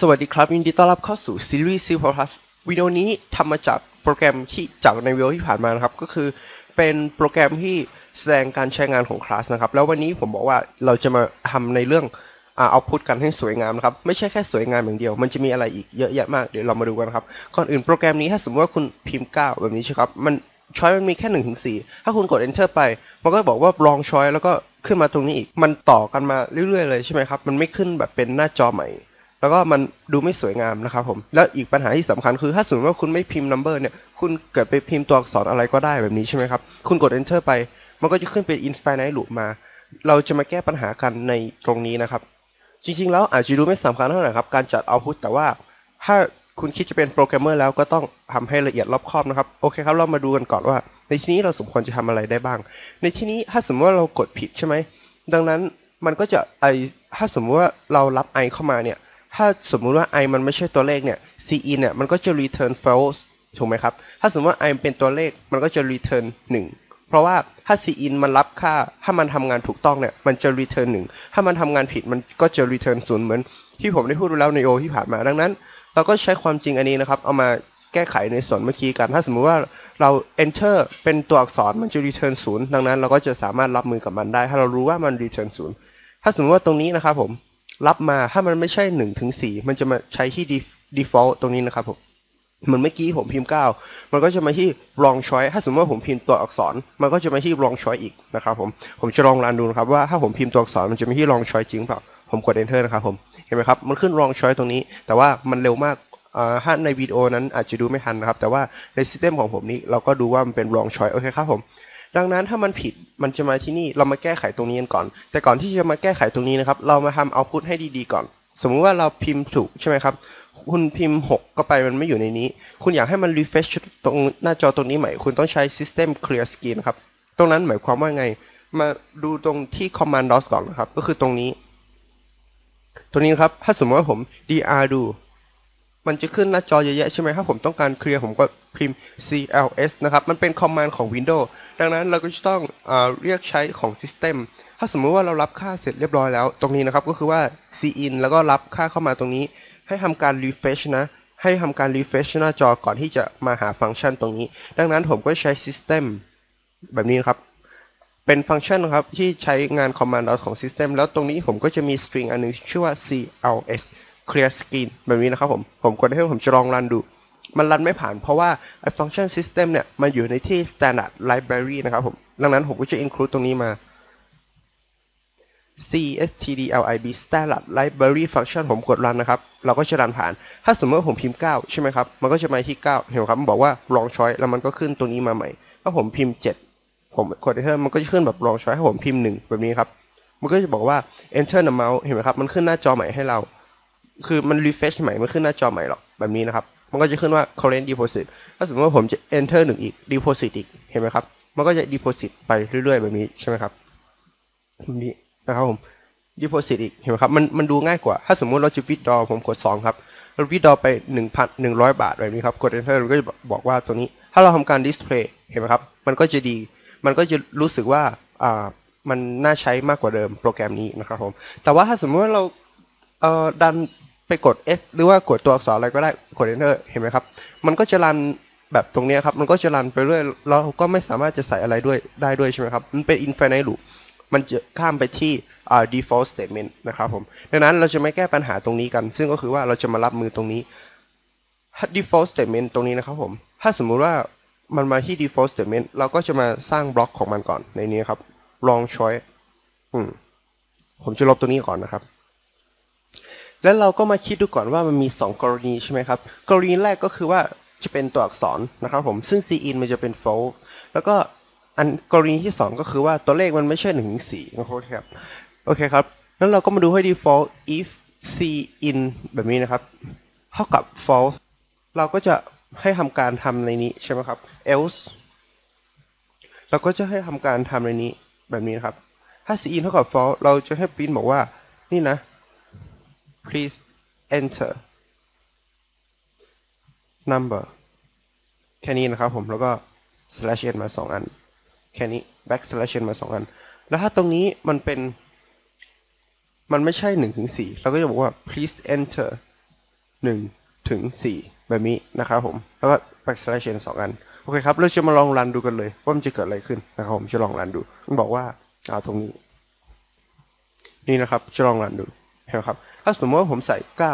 สวัสดีครับ ยินดีต้อนรับเข้าสู่ซีรีส์ C++ วิดีโอนี้ทำมาจากโปรแกรมที่จากในวิดีโอที่ผ่านมานะครับ ก็คือเป็นโปรแกรมที่แสดงการใช้งานของคลาสนะครับ แล้ววันนี้ผมบอกว่าเราจะมาทำในเรื่องเอาพุทกันให้สวยงามนะครับ ไม่ใช่แค่สวยงามอย่างเดียว มันจะมีอะไรอีกเยอะแยะมากเดี๋ยวเรามาดูกันครับ ก่อนอื่นโปรแกรมนี้ถ้าสมมติว่าคุณพิมพ์ 9 แบบนี้ใช่ครับมันช้อยมันมีแค่1นถึงสถ้าคุณกด enter ไป มันก็บอกว่าลองช้อยแล้วก็ขึ้นมาตรงนี้อีกมันต่อกันมาเรื่อยๆเลยใช่ไหมครับมันไม่ขึ้นแบบเป็นหน้าจอใหม่ แล้วก็มันดูไม่สวยงามนะครับผม แล้วอีกปัญหาที่สำคัญคือถ้าสมมติว่าคุณไม่พิมพ์ number เนี่ย คุณเกิดไปพิมพ์ตัวอักษรอะไรก็ได้แบบนี้ใช่ไหมครับ คุณกด enter ไป มันก็จะขึ้นเป็น infinite loop มา เราจะมาแก้ปัญหากันในตรงนี้นะครับ จริงๆ แล้วอาจจะดูไม่สำคัญเท่าไหร่ครับ การจัด output แต่ว่าถ้าคุณคิดจะเป็นโปรแกรมเมอร์แล้วก็ต้องทำให้ละเอียดรอบคอบนะครับ โอเคครับ เรามาดูกันก่อนว่า ในที่นี้เราสมควรจะทำอะไรได้บ้าง ในที่นี้ถ้าสมมติว่าเรากดผิดใช่ไหม ดังนั้นมันก็จะไอถ้าสมมติว่าเรารับ i เข้ามาเนี่ย ถ้าสมมุติว่า i มันไม่ใช่ตัวเลขเนี่ย cin เนี่ยมันก็จะ return false ถูกไหมครับ ถ้าสมมติว่า i เป็นตัวเลขมันก็จะ return 1 เพราะว่าถ้า cin มันรับค่า ถ้ามันทำงานถูกต้องเนี่ยมันจะ return 1 ถ้ามันทำงานผิดมันก็จะ return 0 เหมือนที่ผมได้พูดไปแล้วในโอที่ผ่านมาดังนั้น เราก็ใช้ความจริงอันนี้นะครับ เอามาแก้ไขในส่วนเมื่อกี้กัน ถ้าสมมุติว่าเรา enter เป็นตัวอักษรมันจะ return 0 ดังนั้นเราก็จะสามารถรับมือกับมันได้ ถ้าเรารู้ว่ามัน return 0 ถ้าสมมติว่าตรงนี้นะครับผม รับมาถ้ามันไม่ใช่1ถึง4มันจะมาใช้ที่ default ตรงนี้นะครับผมเหมือนเมื่อกี้ผมพิมพ์ 9 มันก็จะมาที่ wrong choice ถ้าสมมติว่าผมพิมพ์ตัวอักษร มันก็จะมาที่ wrong choice อีกนะครับผม ผมจะลองรันดูนะครับว่าถ้าผมพิมพ์ตัวอักษรมันจะมาที่ wrong choice จริงเปล่า ผมกด enter นะครับผม เห็นไหมครับ มันขึ้น wrong choice ตรงนี้ แต่ว่ามันเร็วมากถ้าในวิดีโอนั้นอาจจะดูไม่ทันนะครับ แต่ว่าในซิสเต็มของผมนี้เราก็ดูว่ามันเป็น wrong choice โอเคครับผม ดังนั้นถ้ามันผิดมันจะมาที่นี่เรามาแก้ไขตรงนี้กันก่อน แต่ก่อนที่จะมาแก้ไขตรงนี้นะครับ เรามาทำเอาพุทให้ดีๆก่อน สมมุติว่าเราพิมพ์ถูกใช่ไหมครับ คุณพิมพ์ 6 ก็ไปมันไม่อยู่ในนี้ คุณอยากให้มัน refresh ตรงหน้าจอตรงนี้ใหม่ คุณต้องใช้ system clear screen ครับ ตรงนั้นหมายความว่าไง มาดูตรงที่ command DOS ก่อนนะครับ ก็คือตรงนี้ ตรงนี้ครับ ถ้าสมมติว่าผม dr ดู มันจะขึ้นหน้าจอเยอะๆใช่ไหมถ้าผมต้องการเคลียร์ผมก็พิมพ์ cls นะครับ มันเป็น command ของ Windows ดังนั้นเราก็จะต้องเอเรียกใช้ของ System ถ้าสมมุติว่าเรารับค่าเสร็จเรียบร้อยแล้ว ตรงนี้นะครับก็คือว่า cin แล้วก็รับค่าเข้ามาตรงนี้ ให้ทำการ refresh นะ ให้ทำการ refresh หน้าจอก่อนที่จะมาหาฟังก์ชันตรงนี้ ดังนั้นผมก็ใช้ System แบบนี้นะครับเป็นฟังก์ชันนะครับที่ใช้งาน command ของ System แล้วตรงนี้ผมก็จะมี string อันนึงชื่อว่า cls clear screen แบบนี้นะครับผม ผมกดให้ผมจะลองรันดู มันรันไม่ผ่านเพราะว่าไอ้ function system เนี่ย มันอยู่ในที่ standard library นะครับผม ดังนั้นผมก็จะ include ตรงนี้มา cstdlib standard library function ผมกดรันนะครับ เราก็จะรันผ่าน ถ้าสมมติว่าผมพิมพ์ 9 ใช่ไหมครับ มันก็จะมาที่ 9 เห็นไหมครับ มันบอกว่า wrong choice แล้วมันก็ขึ้นตรงนี้มาใหม่ ถ้าผมพิมพ์ 7 ผมกด enter มันก็จะขึ้นแบบ wrong choice ถ้าผมพิมพ์ 1 แบบนี้ครับ มันก็จะบอกว่า enter the mouse เห็นไหมครับ มันขึ้นหน้าจอใหม่ให้เรา คือมัน refresh ใหม่มันขึ้นหน้าจอใหม่หรอกแบบนี้นะครับ มันก็จะขึ้นว่า current deposit ถ้าสมมติว่าผมจะ enter หนึ่งอีก deposit อีกเห็นไหมครับ มันก็จะ deposit ไปเรื่อยๆ แบบนี้ใช่ไหมครับแบบนี้นะครับผม deposit อีกเห็นไหมครับมันมันดูง่ายกว่า ถ้าสมมติเราจะ withdraw ผมกด 2 ครับเรา withdraw ไป 1,100 บาทแบบนี้ครับกด enter มันก็จะบอกว่าตัวนี้ ถ้าเราทำการ display เห็นไหมครับ มันก็จะดี มันก็จะรู้สึกว่าอ่ามันน่าใช้มากกว่าเดิมโปรแกรมนี้นะครับผมแต่ว่าถ้าสมมติว่าเราเอ่อดัน ไปกด S หรือว่ากดตัวอักษรอะไรก็ได้กด Enter เห็นไหมครับ มันก็จะรันแบบตรงนี้ครับ มันก็จะรันไปเรื่อยเราก็ไม่สามารถจะใส่อะไรด้วยได้ด้วยใช่ไหมครับ มันเป็น infinite loop มันจะข้ามไปที่ default statement นะครับผม ดังนั้นเราจะไม่แก้ปัญหาตรงนี้กัน ซึ่งก็คือว่าเราจะมารับมือตรงนี้ default statement ตรงนี้นะครับผม ถ้าสมมุติว่ามันมาที่ default statement เราก็จะมาสร้างบล็อกของมันก่อนในนี้ครับ wrong choice อืมผมจะลบตรงนี้ก่อนนะครับ แล้วเราก็มาคิดดูก่อนว่ามันมี 2 กรณีใช่ไหมครับ กรณีแรกก็คือว่าจะเป็นตัวอักษรนะครับผม ซึ่ง cin มันจะเป็น false แล้วก็อันกรณีที่ 2 ก็คือว่าตัวเลขมันไม่ใช่1ถึง4นะครับ โอเคครับ แล้วเราก็มาดูให้ default if cin แบบนี้นะครับ เท่ากับ false เราก็จะให้ทำการทำในนี้ใช่ไหมครับ else เราก็จะให้ทำการทำในนี้แบบนี้นะครับ ถ้า cin เท่ากับ false เราจะให้ print บอกว่า นี่นะ please enter number แค่นี้นะครับผม แล้วก็ slash n มาสองอัน แค่นี้ back slash n มาสองอัน แล้วถ้าตรงนี้มันเป็น มันไม่ใช่หนึ่งถึงสี่เราก็จะบอกว่า please enter 1 ถึง 4 แบบนี้นะครับผม แล้วก็ backslash n สองอัน โอเคครับ เราจะมาลองรันดูกันเลย ว่ามันจะเกิดอะไรขึ้นนะครับผม จะลองรันดู มันบอกว่าเอาตรงนี้ นี่นะครับ จะลองรันดู นไหมครับ ถ้าสมมติว่าผมใส่ 9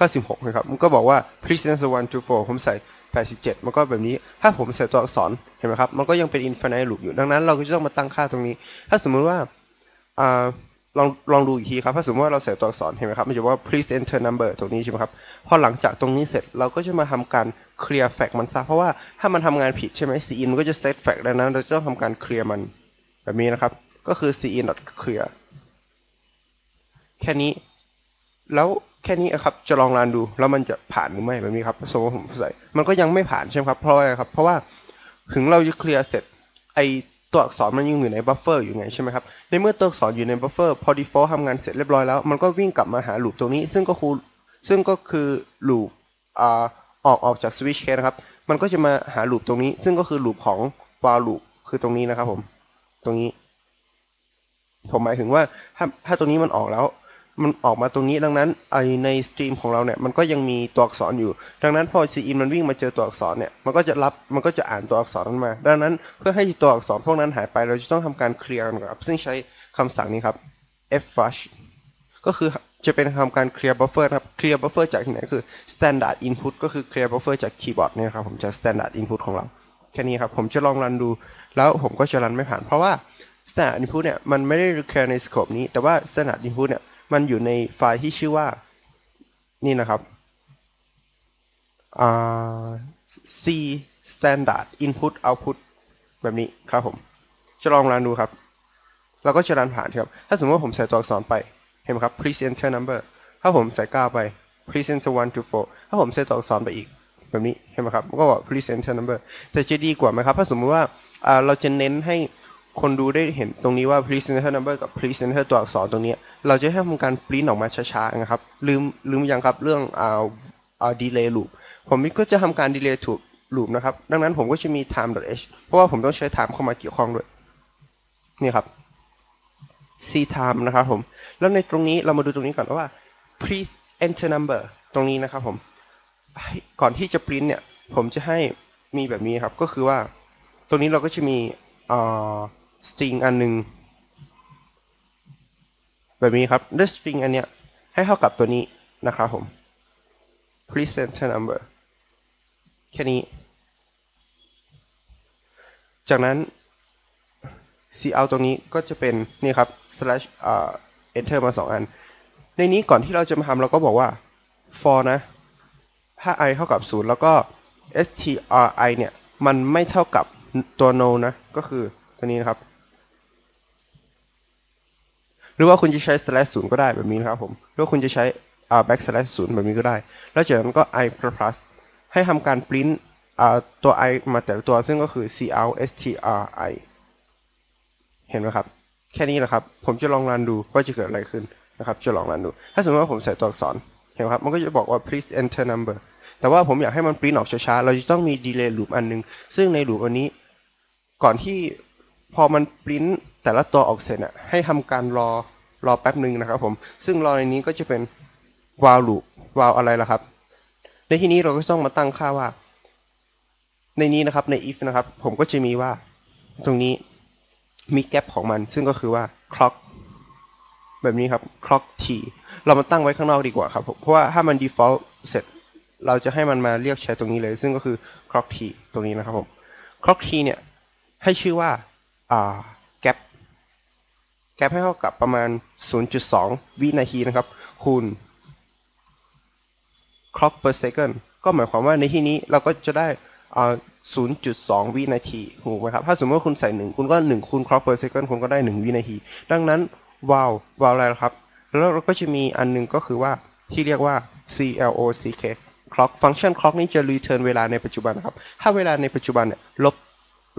96นะครับ มันก็บอกว่า please answer 1 to 4ผมใส่ 87 มันก็แบบนี้ ถ้าผมใส่ตัวอักษร เห็นไหมครับ มันก็ยังเป็น infinite loop อยู่ ดังนั้นเราก็จะต้องมาตั้งค่าตรงนี้ ถ้าสมมุติว่าอลองลองดูอีกทีครับ ถ้าสมมติว่าเราใส่ตัวอักษร เห็นไหมครับ มันจะว่า please enter number ตรงนี้ใช่ไหมครับ พอหลังจากตรงนี้เสร็จ เราก็จะมาทำการ clear flag มันซะ เพราะว่าถ้ามันทำงานผิดใช่ไหม cin มันก็จะ set flag ดังนั้น เราจะต้องทำการ clear มัน แบบนี้นะครับ ก็คือ cin clear แค่นี้ แล้วแค่นี้ครับจะลองรันดูแล้วมันจะผ่านหรือไม่แบบนี้ครับสมมติผมใส่มันก็ยังไม่ผ่านใช่ไหมครับเพราะอะไรครับ เพราะว่าถึงเราจะเคลียร์เสร็จไอตัวอักษรมันยังอยู่ในบัฟเฟอร์อยู่ไงใช่ไหมครับในเมื่อตัวอักษรอยู่ในบัฟเฟอร์พอ default ทำงานเสร็จเรียบร้อยแล้วมันก็วิ่งกลับมาหาลูปตรงนี้ ซึ่งก็คือซึ่งก็คือลูปอ่าออกออกจาก switch case นะครับ มันก็จะมาหาลูปตรงนี้ ซึ่งก็คือลูปของ while คือตรงนี้นะครับผม ตรงนี้ ผมหมายถึงว่าถ้าถ้าตรงนี้มันออกแล้ว มันออกมาตรงนี้ดังนั้นไอในสตรีมของเราเนี่ยมันก็ยังมีตัวอักษรอยู่ ดังนั้นพอ cin มันวิ่งมาเจอตัวอักษรเนี่ยมันก็จะรับมันก็จะอ่านตัวอักษรนั้นมา ดังนั้นเพื่อให้ตัวอักษรพวกนั้นหายไปเราจะต้องทำการเคลียร์กันครับ ซึ่งใช้คำสั่งนี้ครับ f flush ก็คือจะเป็นทำการเคลียร์บัฟเฟอร์ครับเคลียร์บัฟเฟอร์จากที่ไหนคือ standard input ก็คือเคลียร์บัฟเฟอร์จากคีย์บอร์ดเนี่ยครับผมจาก standard input ของเราแค่นี้ครับผมจะลองรันดู แล้วผมก็จะรันไม่ผ่านเพราะว่า standard input เนี่ยมันไม่ได้ require ใน scope นี้แต่ว่า standard input เนี่ย มันอยู่ในไฟล์ที่ชื่อว่า นี่นะครับ c standard input output แบบนี้ครับผม จะลองรันดูครับเราก็จะรันผ่านครับ ถ้าสมมติว่าผมใส่ตัวอักษรไป เห็นไหมครับ please enter number ถ้าผมใส่9ไป please enter 1 to 4ถ้าผมใส่ตัวอักษรไปอีก แบบนี้ เห็นไหมครับ ก็บอก please enter number แต่จะดีกว่าไหมครับ ถ้าสมมติว่าเราจะเน้นให้ คนดูได้เห็นตรงนี้ว่า please enter number กับ please enter ตัวอักษรตรงนี้ เราจะให้ทำการปริ้นออกมาช้าๆนะครับ ลืมลืมยังครับเรื่องอ่าอ่า delay loop ผมก็จะทำการ delay loop นะครับ ดังนั้นผมก็จะมี time.h เพราะว่าผมต้องใช้ time เข้ามาเกี่ยวข้องด้วย นี่ครับ c time นะครับผม แล้วในตรงนี้เรามาดูตรงนี้ก่อนว่า please enter number ตรงนี้นะครับผม ก่อนที่จะ print เนี่ย ผมจะให้มีแบบนี้ครับ ก็คือว่า ตรงนี้เราก็จะมีอ่า string อันหนึ่งแบบนี้ครับด้วย string อันเนี้ยให้เท่ากับตัวนี้นะครับผม please enter number แค่นี้ จากนั้น cout ตรงนี้ก็จะเป็นนี่ครับ slash อ่า enter มา 2 อัน ในนี้ก่อนที่เราจะมาทำเราก็บอกว่า for นะ ถ้า i เท่ากับ 0 แล้วก็ stri เนี่ย มันไม่เท่ากับตัว no นะ ก็คือตัวนี้นะครับ หรือว่าคุณจะใช้ slash 0ก็ได้แบบนี้นะครับผมหรือว่าคุณจะใช้อ่า back slash 0แบบนี้ก็ได้ แล้วจากนั้นก็ i plus ให้ทำการ print อ่าตัว i มาแต่ละตัวซึ่งก็คือ cout stri เห็นไหมครับ แค่นี้แหละครับ ผมจะลองรันดูว่าจะเกิดอะไรขึ้นนะครับ จะลองรันดู ถ้าสมมติว่าผมใส่ตัวอักษรเห็นไหมครับ มันก็จะบอกว่า please enter number แต่ว่าผมอยากให้มัน print ออกช้าๆ เราจะต้องมี delay loop อันนึง ซึ่งใน loop อันนี้ ก่อนที่พอมัน print แต่ละตัวออกเสร็จอะให้ทำการรอรอแป๊บหนึ่งนะครับ ผม ซึ่งรอในนี้ก็จะเป็น while loop while อะไรล่ะครับ ในที่นี้เราก็ต้องมาตั้งค่าว่า ในนี้นะครับใน if นะครับ ผมก็จะมีว่า ตรงนี้มีแกลบของมัน ซึ่งก็คือว่า clock แบบนี้ครับ clock t เรามาตั้งไว้ข้างนอกดีกว่าครับผมเพราะว่าถ้ามัน default เสร็จ เราจะให้มันมาเรียกใช้ตรงนี้เลย ซึ่งก็คือ clock t ตรงนี้นะครับผม clock t เนี่ย ให้ชื่อว่าอ่า gap gap ให้เท่ากับประมาณ 0.2 วินาทีนะครับ คูณ clock per second ก็หมายความว่าในที่นี้เราก็จะได้อ่า0.2 วินาทีถูกไหมครับ ถ้าสมมติว่าคุณใส่ 1 คุณก็ 1 คูณ clock per second คุณก็ได้ 1 วินาที ดังนั้น wow wow อะไรละครับ แล้วเราก็จะมีอันหนึงก็คือว่าที่เรียกว่า clock clock ฟังก์ชัน clock นี้จะ return เวลาในปัจจุบันนะครับ ถ้าเวลาในปัจจุบันเนี่ยลบ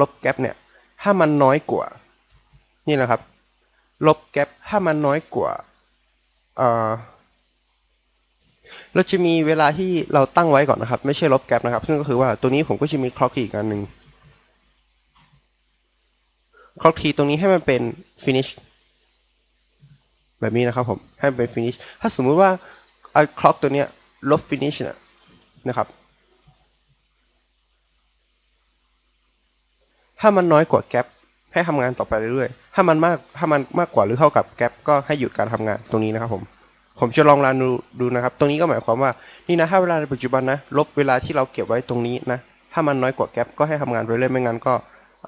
ลบ gap เนี่ย ถ้ามันน้อยกว่า นี่แหละครับ ลบ gap ถ้ามันน้อยกว่าเออเราจะมีเวลาที่เราตั้งไว้ก่อนนะครับ ไม่ใช่ลบแกลบนะครับ ซึ่งก็คือว่าตัวนี้ผมก็จะมี clock T อีกอันหนึ่ง clock key ตรงนี้ให้มันเป็น finish แบบนี้นะครับผม ให้มันเป็น finish ถ้าสมมุติว่าไอ้ clock ตัวเนี้ยลบ finish นะนะครับ ถ้ามันน้อยกว่าแก p ให้ทำงานต่อไปเรื่อยๆ ถ้ามันมากถ้ามันมากกว่าหรือเท่ากับแก p ก็ให้หยุดการทำงานตรงนี้นะครับผม ผมจะลองรันดูดูนะครับ ตรงนี้ก็หมายความว่านี่นะถ้าเวลาในปัจจุบันนะลบเวลาที่เราเก็บไว้ตรงนี้นะถ้ามันน้อยกว่าแก p ก็ให้ทำงานไปเรื่อยไม่งั้นก็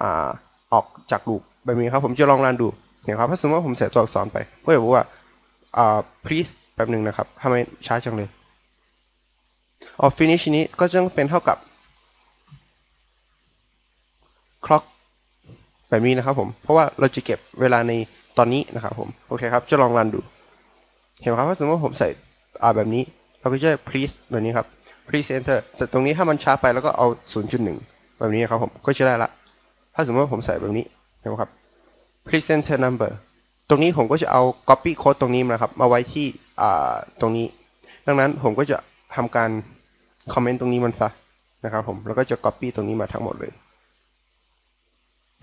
อ่าออกจากลูปแบบนี้ครับผมจะลองรันดูเนี่ยครับถ้าสมมติว่าผมใส่ตัวอักษรไปก็จะบอกว่าอ่า please แป๊บหนึ่งนะครับทำไมช้าจังเลยออ finish นี้ก็จะเป็นเท่ากับ clock แบบนี้นะครับผม เพราะว่าเราจะเก็บเวลาในตอนนี้นะครับผม โอเคครับ จะลองรันดู เห็นไหมครับถ้าสมมติว่าผมใส่อ่าแบบนี้ เราก็จะ please แบบนี้ครับ please enter แต่ตรงนี้ถ้ามันช้าไปแล้วก็เอา 0.1 แบบนี้ครับผม ก็จะได้ละ ถ้าสมมติว่าผมใส่แบบนี้ เห็นไหมครับ please enter number ตรงนี้ผมก็จะเอา copy code ตรงนี้มาครับ มาไว้ที่อ่าตรงนี้ ดังนั้นผมก็จะทำการ comment ตรงนี้มันซะนะครับผม แล้วก็จะ copy ตรงนี้มาทั้งหมดเลย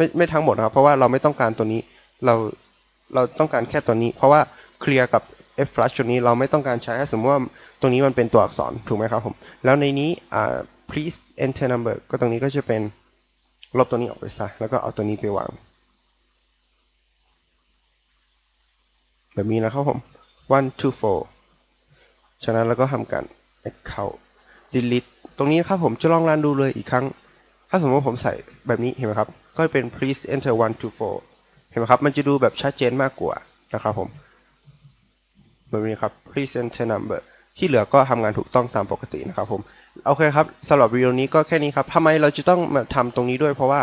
ไม่ไม่ทั้งหมดนะครับ เพราะว่าเราไม่ต้องการตัวนี้ เราเราต้องการแค่ตัวนี้ เพราะว่าเคลียร์กับ f flash ตัวนี้เราไม่ต้องการใช้ถ้าสมมติว่าตรงนี้มันเป็นตัวอักษรถูกไหมครับผมแล้วในนี้อ่า please enter number ก็ตรงนี้ก็จะเป็นลบตัวนี้ออกไปซะแล้วก็เอาตัวนี้ไปวาง แบบนี้นะครับผม one two four ฉะนั้นเราก็ทำการ account delete ตรงนี้ครับผมจะลองรันดูเลยอีกครั้ง ถ้าสมมติผมใส่แบบนี้เห็นไหมครับ ก็เป็น please enter one two four เห็นไหมครับ มันจะดูแบบชัดเจนมากกว่านะครับผม แบบนี้ครับ please enter number ที่เหลือก็ทำงานถูกต้องตามปกตินะครับผม โอเคครับสำหรับวิดีโอนี้ก็แค่นี้ครับทำไมเราจะต้องมาทำตรงนี้ด้วยเพราะว่า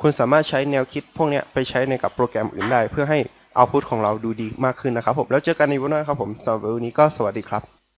คุณสามารถใช้แนวคิดพวกนี้ไปใช้ในกับโปรแกรมอื่นได้ เพื่อให้เอาพุทของเราดูดีมากขึ้นนะครับผม แล้วเจอกันในวันหน้าครับผมสำหรับวันนี้ก็สวัสดีครับ